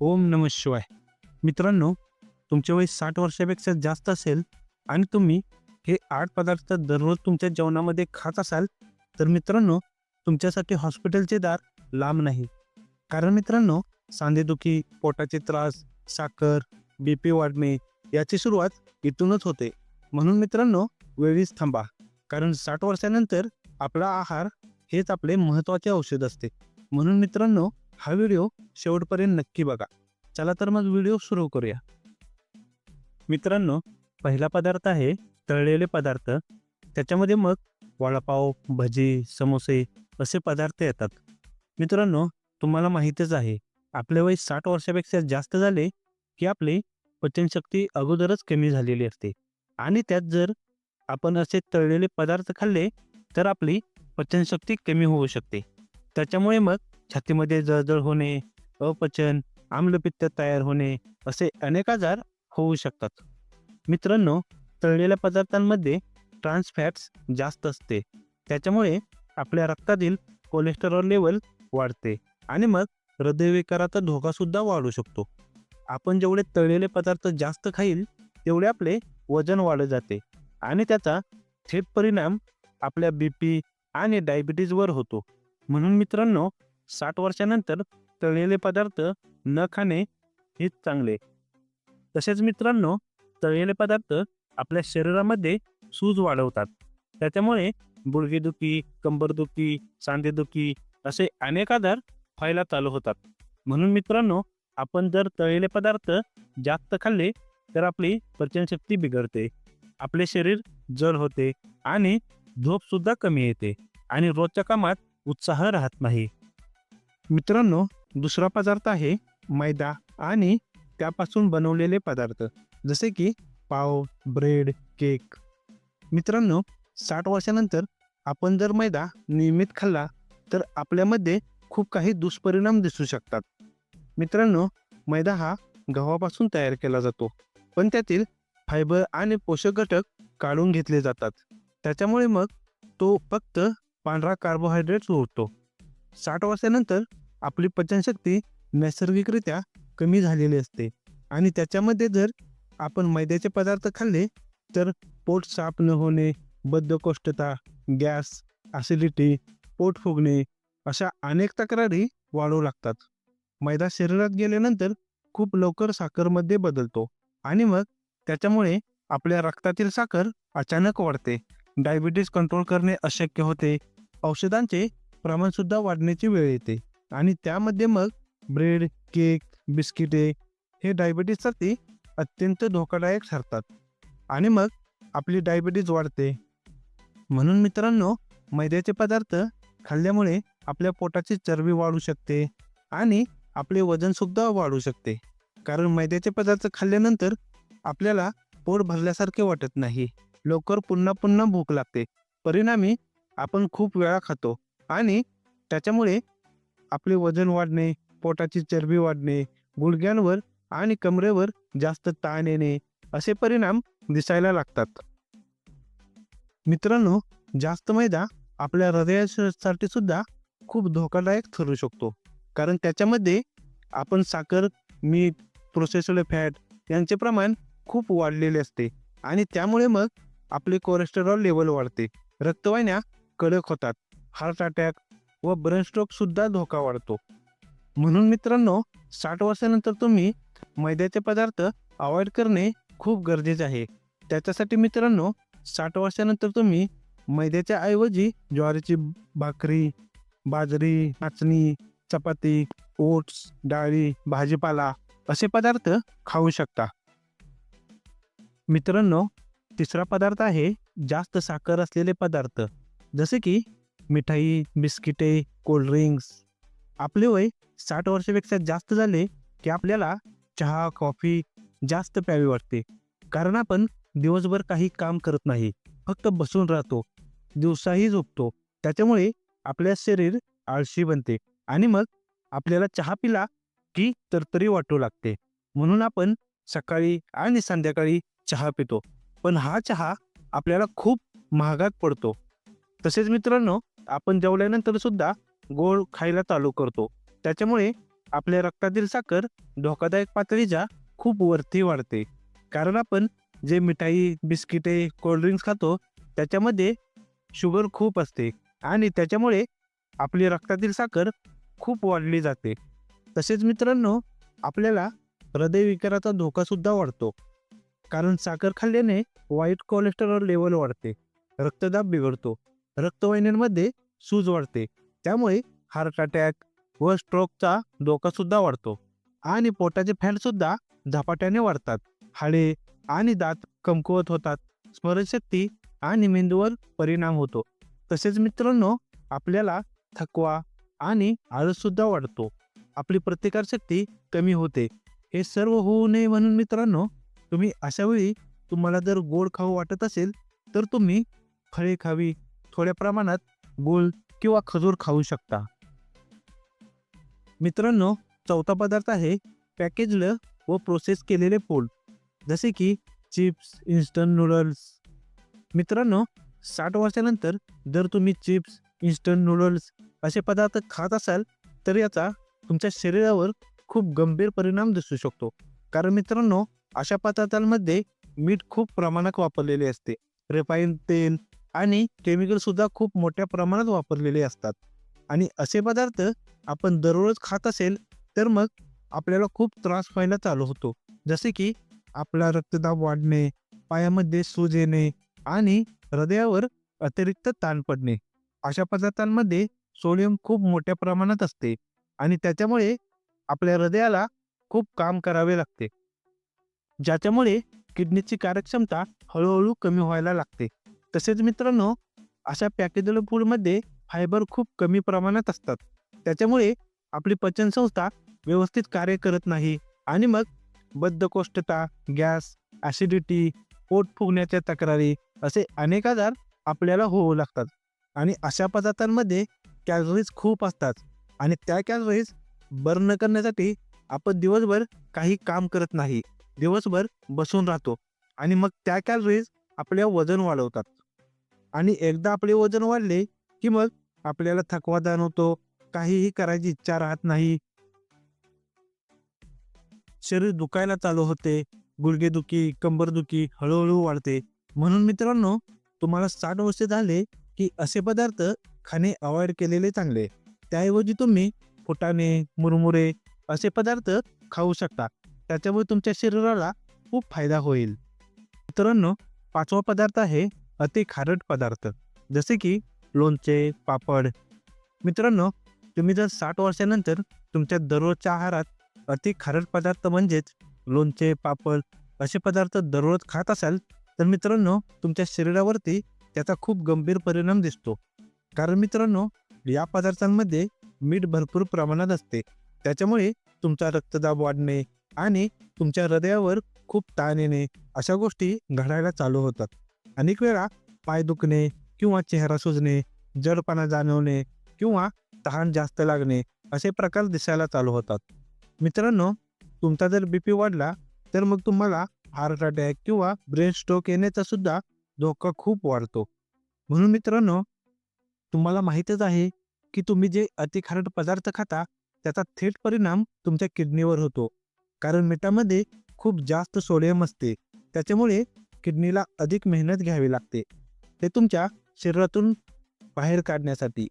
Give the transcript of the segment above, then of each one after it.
ओम नम शिवाय. मित्रांनो तुमचे वय साठ वर्षापेक्षा जास्त असेल आणि तुम्ही हे आठ पदार्थ दररोज तुमच्या जेवणामध्ये खात असाल तर मित्रांनो तुमच्यासाठी हॉस्पिटलचे दार लांब नाही. कारण मित्रांनो सांधेदुखी पोटाचे त्रास साखर बी पी वाढणे याची सुरुवात इथूनच होते. म्हणून मित्रांनो वेळीच थांबा. कारण साठ वर्षानंतर आपला आहार हेच आपले महत्त्वाचे औषध असते. म्हणून मित्रांनो हा व्हिडिओ शेवटपर्यंत नक्की बघा. चला तर मग व्हिडिओ सुरू करूया. मित्रांनो पहिला पदार्थ आहे तळलेले पदार्थ. त्याच्यामध्ये मग वडापाव भजी समोसे असे पदार्थ येतात. मित्रांनो तुम्हाला माहीतच आहे आपले वय साठ वर्षापेक्षा जास्त झाले की आपली पचनशक्ती अगोदरच कमी झालेली असते. आणि त्यात जर आपण असे तळलेले पदार्थ खाल्ले तर आपली पचनशक्ती कमी होऊ शकते. त्याच्यामुळे मग छातीमध्ये जळजळ होणे अपचन आम्लपित्त तयार होणे असे अनेक आजार होऊ शकतात. मित्रांनो तळलेल्या पदार्थांमध्ये ट्रान्स फॅट्स जास्त असते. त्याच्यामुळे आपल्या रक्तातील कोलेस्टेरॉल लेवल वाढते आणि मग हृदयविकाराचा धोकासुद्धा वाढू शकतो. आपण जेवढे तळलेले पदार्थ जास्त खाईल तेवढे आपले वजन वाढत जाते आणि त्याचा थेट परिणाम आपल्या बी पी आणि डायबिटीजवर होतो. म्हणून मित्रांनो साठ वर्षानंतर तळलेले पदार्थ न खाणे हेच चांगले. तसेच मित्रांनो तळलेले पदार्थ आपल्या शरीरामध्ये सूज वाढवतात. त्याच्यामुळे गुडघेदुखी कंबरदुखी सांधेदुखी असे अनेक आजार व्हायला चालू होतात. म्हणून मित्रांनो आपण जर तळलेले पदार्थ जास्त खाल्ले तर आपली पचनशक्ती बिघडते. आपले शरीर जड होते आणि झोपसुद्धा कमी येते आणि रोजच्या कामात उत्साह राहत नाही. मित्रांनो दुसरा पदार्थ आहे मैदा आणि त्यापासून बनवलेले पदार्थ जसे की पाव ब्रेड केक. मित्रांनो साठ वर्षानंतर आपण जर मैदा नियमित खाल्ला तर आपल्यामध्ये खूप काही दुष्परिणाम दिसू शकतात. मित्रांनो मैदा हा गव्हापासून तयार केला जातो पण त्यातील फायबर आणि पोषक घटक काढून घेतले जातात. त्याच्यामुळे मग तो फक्त पांढरा कार्बोहायड्रेट उरतो. साठ वर्षानंतर आपली पचनशक्ती नैसर्गिकरित्या कमी झालेली असते. आणि त्याच्यामध्ये जर आपण मैद्याचे पदार्थ खाल्ले तर पोट साफ न होणे बद्धकोष्ठता गॅस ॲसिडिटी पोट फुगणे अशा अनेक तक्रारी वाढू लागतात. मैदा शरीरात गेल्यानंतर खूप लवकर साखरमध्ये बदलतो आणि मग त्याच्यामुळे आपल्या रक्तातील साखर अचानक वाढते. डायबिटीज कंट्रोल करणे अशक्य होते. औषधांचे प्रमाणसुद्धा वाढण्याची वेळ येते. आणि त्यामध्ये मग ब्रेड केक बिस्किटे हे डायबिटीजसाठी अत्यंत धोकादायक ठरतात. आणि मग आपली डायबिटीज वाढते. म्हणून मित्रांनो मैद्याचे पदार्थ खाल्ल्यामुळे आपल्या पोटाची चरबी वाढू शकते आणि आपले वजनसुद्धा वाढू शकते. कारण मैद्याचे पदार्थ खाल्ल्यानंतर आपल्याला पोट भरल्यासारखे वाटत नाही. लवकर पुन्हा पुन्हा भूक लागते. परिणामी आपण खूप वेळा खातो. आणि त्याच्यामुळे आपले वजन वाढणे पोटाची चरबी वाढणे गुडघ्यांवर आणि कमरेवर जास्त ताण येणे असे परिणाम दिसायला लागतात. मित्रांनो जास्त मैदा आपल्या हृदयासाठी सुद्धा खूप धोकादायक ठरू शकतो. कारण त्याच्यामध्ये आपण साखर मीठ प्रोसेस्ड फॅट यांचे प्रमाण खूप वाढलेले असते आणि त्यामुळे मग आपले कोलेस्टेरॉल लेवल वाढते. रक्तवाहिन्या कडक होतात. हार्ट अटॅक व ब्रेन स्ट्रोक सुद्धा धोका वाढतो. म्हणून मित्रांनो साठ वर्षानंतर तुम्ही मैद्याचे पदार्थ अवॉइड करणे खूप गरजेचे आहे. त्याच्यासाठी मित्रांनो साठ वर्षानंतर तुम्ही मैद्याच्या ऐवजी ज्वारीची भाकरी बाजरी नाचणी चपाती ओट्स डाळी भाजीपाला असे पदार्थ खाऊ शकता. मित्रांनो तिसरा पदार्थ आहे जास्त साखर असलेले पदार्थ. जसे की मिठाई बिस्किटे कोल्ड्रिंक्स आपले वय साठ वर्षापेक्षा जास्त झाले की आपल्याला चहा कॉफी जास्त प्यावी वाटते. कारण आपण दिवसभर काही काम करत नाही फक्त बसून राहतो दिवसाही झोपतो. त्याच्यामुळे आपल्या शरीर आळशी बनते आणि मग आपल्याला चहा पिला की तरतरी वाटू लागते. म्हणून आपण सकाळी आणि संध्याकाळी चहा पितो. पण हा चहा आपल्याला खूप महागात पडतो. तसेच मित्रांनो आपण जेवल्यानंतर सुद्धा गोड खायला चालू करतो. त्याच्यामुळे आपल्या रक्तातील साखर धोकादायक पातळीच्या खूप वरती वाढते. कारण आपण जे मिठाई बिस्किटे कोल्ड्रिंक्स खातो त्याच्यामध्ये शुगर खूप असते आणि त्याच्यामुळे आपली रक्तातील साखर खूप वाढली जाते. तसेच मित्रांनो आपल्याला हृदयविकाराचा धोकासुद्धा वाढतो. कारण साखर खाल्ल्याने वाईट कोलेस्टेरॉल लेवल वाढते. रक्तदाब बिघडतो. रक्तवाहिन्यांमध्ये सूज वाढते. त्यामुळे हार्ट अटॅक व स्ट्रोकचा धोकासुद्धा वाढतो आणि पोटाचे फॅटसुद्धा झपाट्याने वाढतात. हाडे आणि दात कमकुवत होतात. स्मरणशक्ती आणि मेंदूवर परिणाम होतो. तसेच मित्रांनो आपल्याला थकवा आणि आळससुद्धा वाढतो. आपली प्रतिकारशक्ती कमी होते. हे सर्व होऊ नये म्हणून मित्रांनो तुम्ही अशा वेळी तुम्हाला जर गोड खाऊ वाटत असेल तर तुम्ही फळे खावी थोड्या प्रमाणात गुळ किंवा खजूर खाऊ शकता. मित्रांनो चौथा पदार्थ आहे पॅकेजड व प्रोसेस केलेले फूड जसे की चिप्स इन्स्टंट नूडल्स. मित्रांनो साठ वर्षानंतर जर तुम्ही चिप्स इन्स्टंट नूडल्स असे पदार्थ खात असाल तर याचा तुमच्या शरीरावर खूप गंभीर परिणाम दिसू शकतो. कारण मित्रांनो अशा पदार्थांमध्ये मीठ खूप प्रमाणात वापरलेले असते. रिफाईन तेल आणि केमिकल सुद्धा खूप मोठ्या प्रमाणात वापरलेले असतात. आणि असे पदार्थ आपण दररोज खात असेल तर मग आपल्याला खूप त्रास व्हायला चालू होतो. जसे की आपला रक्तदाब वाढणे पायामध्ये सूज येणे आणि हृदयावर अतिरिक्त ताण पडणे. अशा पदार्थांमध्ये सोडियम खूप मोठ्या प्रमाणात असते आणि त्याच्यामुळे आपल्या हृदयाला खूप काम करावे लागते. ज्याच्यामुळे किडनीची कार्यक्षमता हळूहळू कमी व्हायला लागते. तसेच मित्रांनो अशा पॅकेजल फूडमध्ये फायबर खूप कमी प्रमाणात असतात. त्याच्यामुळे आपली पचनसंस्था व्यवस्थित कार्य करत नाही आणि मग बद्धकोष्ठता गॅस ॲसिडिटी पोट फुगण्याच्या तक्रारी असे अनेक आजार आपल्याला होऊ लागतात. आणि अशा पदार्थांमध्ये कॅलरीज खूप असतात आणि त्या कॅलरीज बर्न करण्यासाठी आपण दिवसभर काही काम करत नाही. दिवसभर बसून राहतो आणि मग त्या कॅलरीज आपल्या वजन वाढवतात. आणि एकदा आपले वजन वाढले की मग आपल्याला थकवा जाणवतो. काहीही करायची इच्छा राहत नाही. शरीर दुखायला चालू होते. गुडघेदुखी कंबरदुखी हळूहळू वाढते. म्हणून मित्रांनो तुम्हाला साठ वर्ष झाले की असे पदार्थ खाणे अवॉइड केलेले चांगले. त्याऐवजी तुम्ही फुटाणे मुरमुरे असे पदार्थ खाऊ शकता. त्याच्यामुळे तुमच्या शरीराला खूप फायदा होईल. मित्रांनो पाचवा पदार्थ आहे अति खारट पदार्थ जसे की लोणचे पापड. मित्रांनो तुम्ही जर साठ वर्षानंतर तुमच्या दररोजच्या आहारात अति खारट पदार्थ म्हणजेच लोणचे पापड असे पदार्थ दररोज खात असाल तर मित्रांनो तुमच्या शरीरावरती त्याचा खूप गंभीर परिणाम दिसतो. कारण मित्रांनो या पदार्थांमध्ये मीठ भरपूर प्रमाणात असते. त्याच्यामुळे तुमचा रक्तदाब वाढणे आणि तुमच्या हृदयावर खूप ताण येणे अशा गोष्टी घडायला चालू होतात. अनेक वेळा पाय दुखणे किंवा चेहरा सुजणे जडपणा जाणवणे किंवा तहान जास्त लागणे असे प्रकार दिसायला चालू होतात. मित्रांनो तुमचा जर बी पी वाढला तर मग तुम्हाला हार्ट अटॅक किंवा ब्रेन स्ट्रोक येण्याचा सुद्धा धोका खूप वाढतो. म्हणून मित्रांनो तुम्हाला माहीतच आहे की तुम्ही जे अतिखारट पदार्थ खाता त्याचा थेट परिणाम तुमच्या किडनीवर होतो. कारण मिठामध्ये खूप जास्त सोडियम असते. त्याच्यामुळे किडनीला अधिक मेहनत घ्यावी लागते. ते तुमच्या शरीरातून बाहेर काढण्यासाठी.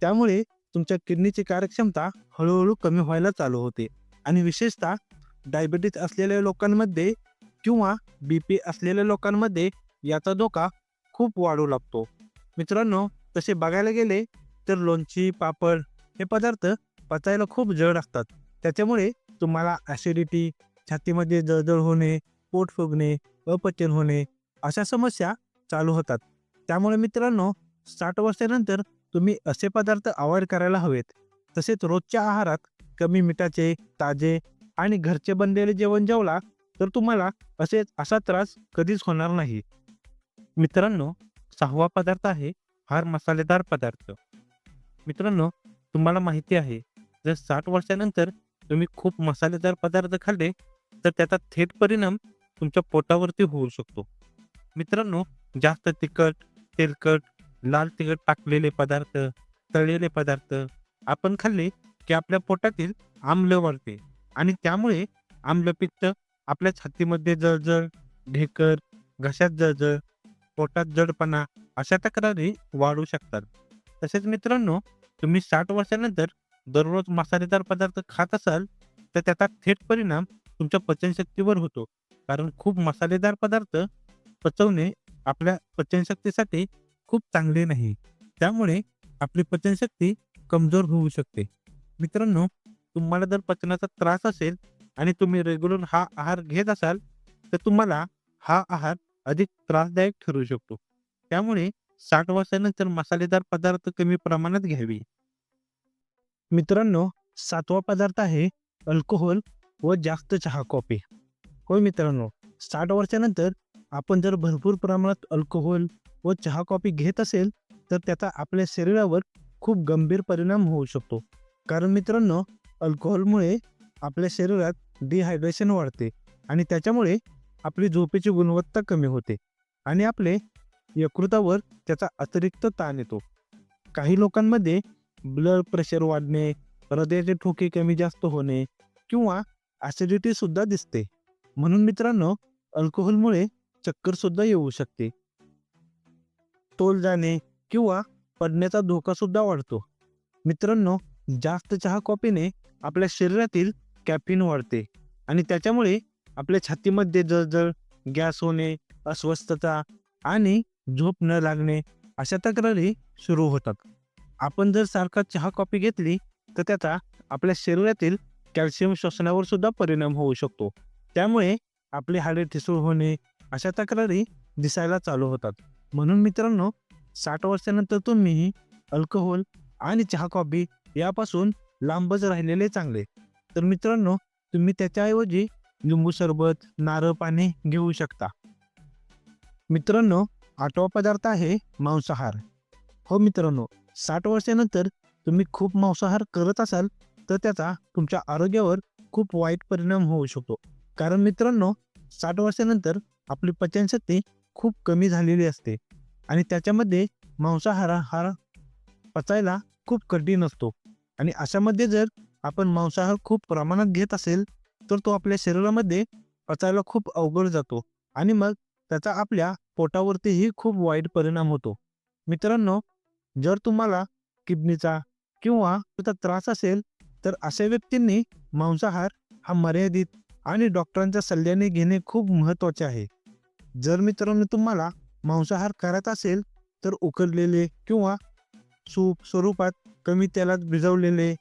त्यामुळे तुमच्या किडनीची कार्यक्षमता हळूहळू कमी व्हायला चालू होते. आणि विशेषतः डायबिटीज असलेल्या लोकांमध्ये किंवा बी पी असलेल्या लोकांमध्ये याचा धोका खूप वाढू लागतो. मित्रांनो तसे बघायला गेले तर लोणची पापड हे पदार्थ पचायला खूप जड असतात. त्याच्यामुळे तुम्हाला ॲसिडिटी छातीमध्ये जळजळ होणे पोट फुगणे अपचन होणे अशा समस्या चालू होतात. त्यामुळे मित्रांनो साठ वर्षानंतर तुम्ही असे पदार्थ अवॉइड करायला हवेत. तसेच रोजच्या आहारात कमी मिठाचे ताजे आणि घरचे बनलेले जेवण जेवला तर तुम्हाला असे असा त्रास कधीच होणार नाही. मित्रांनो सहावा पदार्थ आहे फार मसालेदार पदार्थ. मित्रांनो तुम्हाला माहिती आहे जर साठ वर्षानंतर तुम्ही खूप मसालेदार पदार्थ खाल्ले तर त्याचा थेट परिणाम तुमच्या पोटावरती होऊ शकतो. मित्रांनो जास्त तिखट तेलकट लाल तिखट टाकलेले पदार्थ तळलेले पदार्थ आपण खाल्ले की आपल्या पोटातील आम्ल वाढते आणि त्यामुळे आम्लपित्त आपल्या छातीमध्ये जळजळ ढेकर घशात जळजळ पोटात जडपणा अशा तक्रारी वाढू शकतात. तसेच मित्रांनो तुम्ही साठ वर्षानंतर दररोज मसालेदार पदार्थ खात असाल तर त्याचा थेट परिणाम तुमच्या पचनशक्तीवर होतो. कारण खूप मसालेदार पदार्थ पचवणे आपल्या पचनशक्तीसाठी खूप चांगले नाही. त्यामुळे आपली पचनशक्ती कमजोर होऊ शकते. मित्रांनो तुम्हाला जर पचनाचा त्रास असेल आणि तुम्ही रेग्युलर हा आहार घेत असाल तर तुम्हाला हा आहार अधिक त्रासदायक ठरू शकतो. त्यामुळे साठ वर्षानंतर मसालेदार पदार्थ कमी प्रमाणात घ्यावी. मित्रांनो सातवा पदार्थ आहे अल्कोहोल व जास्त चहा कॉफी. होय मित्रांनो? साठ वर्षानंतर आपण जर भरपूर प्रमाणात अल्कोहोल व चहा कॉफी घेत असेल तर त्याचा आपल्या शरीरावर खूप गंभीर परिणाम होऊ शकतो. कारण मित्रांनो अल्कोहोलमुळे आपल्या शरीरात डिहायड्रेशन वाढते आणि त्याच्यामुळे आपली झोपेची गुणवत्ता कमी होते आणि आपले यकृतावर त्याचा अतिरिक्त ताण येतो. काही लोकांमध्ये ब्लड प्रेशर वाढणे हृदयाचे ठोके कमी जास्त होणे किंवा ॲसिडिटी सुद्धा दिसते. म्हणून मित्रांनो अल्कोहोलमुळे चक्कर सुद्धा येऊ शकते. तोल जाणे किंवा पडण्याचा धोका सुद्धा वाढतो. मित्रांनो जास्त चहा कॉफीने आपल्या शरीरातील कॅफिन वाढते आणि त्याच्यामुळे आपल्या छातीमध्ये जळजळ गॅस होणे अस्वस्थता आणि झोप न लागणे अशा तक्रारी सुरू होतात. आपण जर सारखा चहा कॉफी घेतली तर त्याचा आपल्या शरीरातील कॅल्शियम श्वसनावर सुद्धा परिणाम होऊ शकतो. त्यामुळे आपले हाडे ठिसूळ होणे अशा तक्रारी दिसायला चालू होतात. म्हणून मित्रांनो साठ वर्षानंतर तुम्ही अल्कोहोल आणि चहा कॉफी यापासून लांबच राहिलेले चांगले. तर मित्रांनो तुम्ही त्याच्याऐवजी लिंबू सरबत नारळ पाणी घेऊ शकता. मित्रांनो आठवा पदार्थ आहे मांसाहार. हो मित्रांनो साठ वर्षानंतर तुम्ही खूप मांसाहार करत असाल तर त्याचा तुमच्या आरोग्यावर खूप वाईट परिणाम होऊ शकतो. कारण मित्रांनो साठ वर्षानंतर आपली पचनशक्ती खूप कमी झालेली असते आणि त्याच्यामध्ये मांसाहार हा पचायला खूप कठीण असतो. आणि अशामध्ये जर आपण मांसाहार खूप प्रमाणात घेत असेल तर तो आपल्या शरीरामध्ये पचायला खूप अवघड जातो आणि मग त्याचा आपल्या पोटावरतीही खूप वाईट परिणाम होतो. मित्रांनो जर तुम्हाला किडनीचा किंवा त्याचा त्रास असेल तर अशा व्यक्तींनी मांसाहार हा मर्यादित आणि डॉक्टरांच्या सल्ल्याने घेणे खूप महत्त्वाचे आहे. जर मित्रांनो तुम्हाला मांसाहार करायचा असेल तर उकडलेले किंवा सूप स्वरूपात कमी तेलात भिजवलेले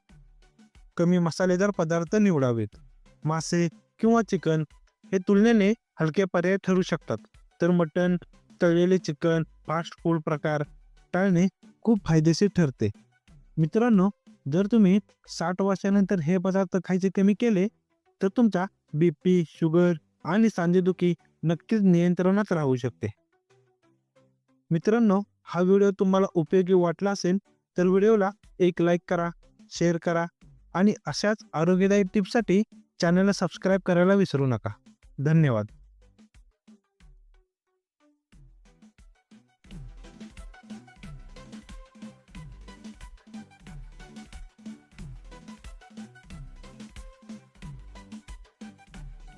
कमी मसालेदार पदार्थ निवडावेत. मासे किंवा चिकन हे तुलनेने हलके पर्याय ठरू शकतात. तर मटण तळलेले चिकन फास्ट फूड प्रकार टाळणे खूप फायदेशीर ठरते. मित्रांनो जर तुम्ही साठ वर्षानंतर हे पदार्थ खायचे कमी केले तर तुमचा बी पी शुगर आणि सांधेदुखी नक्कीच नियंत्रणात राहू शकते. मित्रांनो हा व्हिडिओ तुम्हाला उपयोगी वाटला असेल तर व्हिडिओला एक लाईक करा शेअर करा आणि अशाच आरोग्यदायी टिप्ससाठी चॅनलला सबस्क्राईब करायला विसरू नका. धन्यवाद.